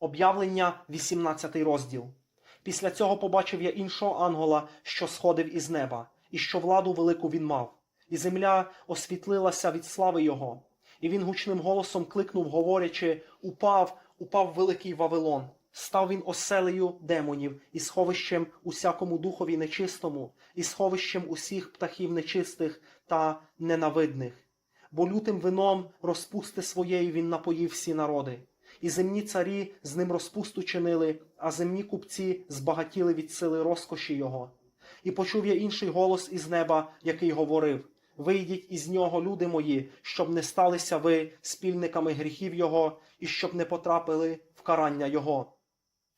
Об'явлення 18 розділ. Після цього побачив я іншого ангела, що сходив із неба, і що владу велику він мав. І земля освітлилася від слави його. І він гучним голосом кликнув, говорячи: Упав, упав великий Вавилон. Став він оселею демонів і сховищем усякому духові нечистому, і сховищем усіх птахів нечистих та ненавидних. Бо лютим вином розпусти своєї він напоїв всі народи. І земні царі з ним розпусту чинили, а земні купці збагатіли від сили розкоші його. І почув я інший голос із неба, який говорив: Вийдіть із нього, люди мої, щоб не сталися ви спільниками гріхів його, і щоб не потрапили в карання його.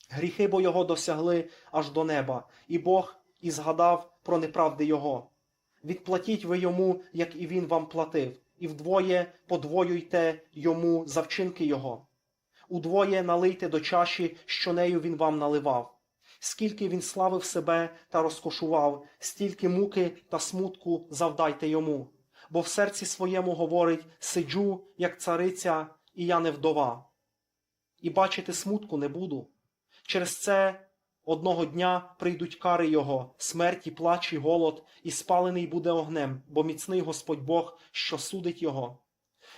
Гріхи бо його досягли аж до неба, і Бог і згадав про неправди його. Відплатіть ви йому, як і він вам платив, і вдвоє подвоюйте йому за вчинки його. Удвоє налийте до чаші, що нею він вам наливав. Скільки він славив себе та розкошував, стільки муки та смутку завдайте йому. Бо в серці своєму говорить: сиджу, як цариця, і я не вдова. І бачити смутку не буду. Через це одного дня прийдуть кари його, смерть і плач і голод, і спалений буде огнем, бо міцний Господь Бог, що судить його.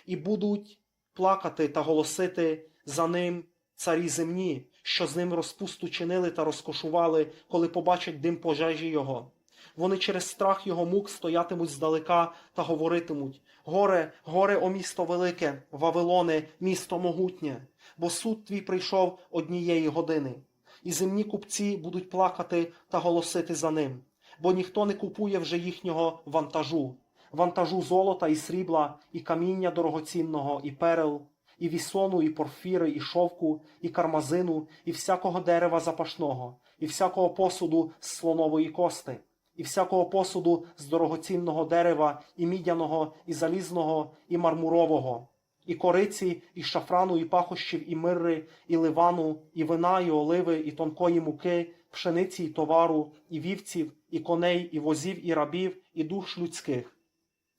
І будуть плакати та голосити за ним царі земні, що з ним розпусту чинили та розкошували, коли побачать дим пожежі його. Вони через страх його мук стоятимуть здалека та говоритимуть: Горе, горе, о місто велике, Вавилоне, місто могутнє, бо суд твій прийшов однієї години. І земні купці будуть плакати та голосити за ним, бо ніхто не купує вже їхнього вантажу, вантажу золота і срібла, і каміння дорогоцінного, і перел, і вісону, і порфіри, і шовку, і кармазину, і всякого дерева запашного, і всякого посуду з слонової кости, і всякого посуду з дорогоцінного дерева, і мідяного, і залізного, і мармурового, і кориці, і шафрану, і пахощів, і мирри, і ливану, і вина, і оливи, і тонкої муки, пшениці, і товару, і вівців, і коней, і возів, і рабів, і душ людських,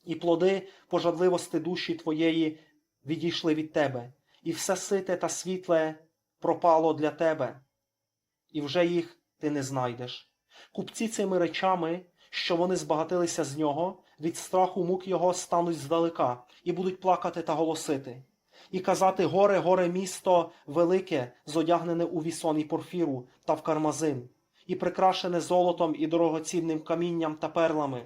і плоди пожадливости душі твоєї відійшли від тебе, і все сите та світле пропало для тебе, і вже їх ти не знайдеш. Купці цими речами, що вони збагатилися з нього, від страху мук його стануть здалека, і будуть плакати та голосити, і казати горе, горе місто велике, зодягнене у вісон і порфіру та в кармазин, і прикрашене золотом і дорогоцінним камінням та перлами.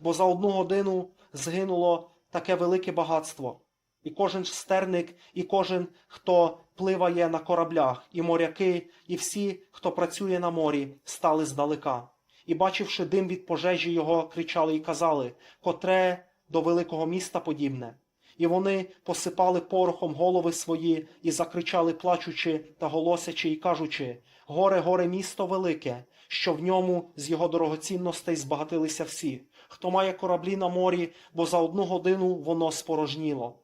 Бо за одну годину згинуло таке велике багатство, і кожен стерник, і кожен, хто пливає на кораблях, і моряки, і всі, хто працює на морі, стали здалека. І, бачивши дим від пожежі його, кричали і казали, котре до великого міста подібне. І вони посипали порохом голови свої і закричали, плачучи та голосячи, і кажучи: Горе, горе місто велике, що в ньому з його дорогоцінностей збагатилися всі, хто має кораблі на морі, бо за одну годину воно спорожніло.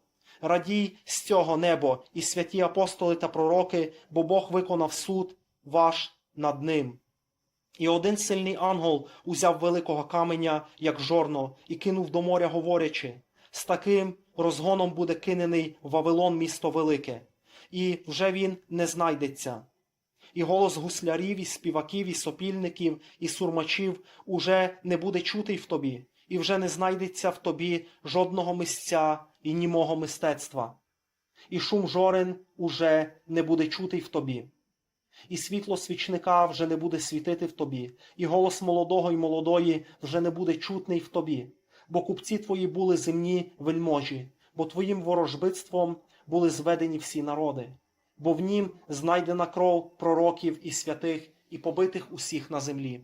Радій з цього небо і святі апостоли та пророки, бо Бог виконав суд ваш над ним. І один сильний ангел узяв великого каменя, як жорно, і кинув до моря, говорячи: з таким розгоном буде кинений Вавилон місто велике, і вже він не знайдеться. І голос гуслярів, і співаків, і сопільників, і сурмачів уже не буде чутий в тобі, і вже не знайдеться в тобі жодного мисця і німого мистецтва. І шум жорен уже не буде чутий в тобі і світло свічника вже не буде світити в тобі, і голос молодого й молодої вже не буде чутний в тобі, бо купці твої були земні вельможі, бо твоїм ворожбитством були зведені всі народи, бо в нім знайдена кров пророків і святих і побитих усіх на землі.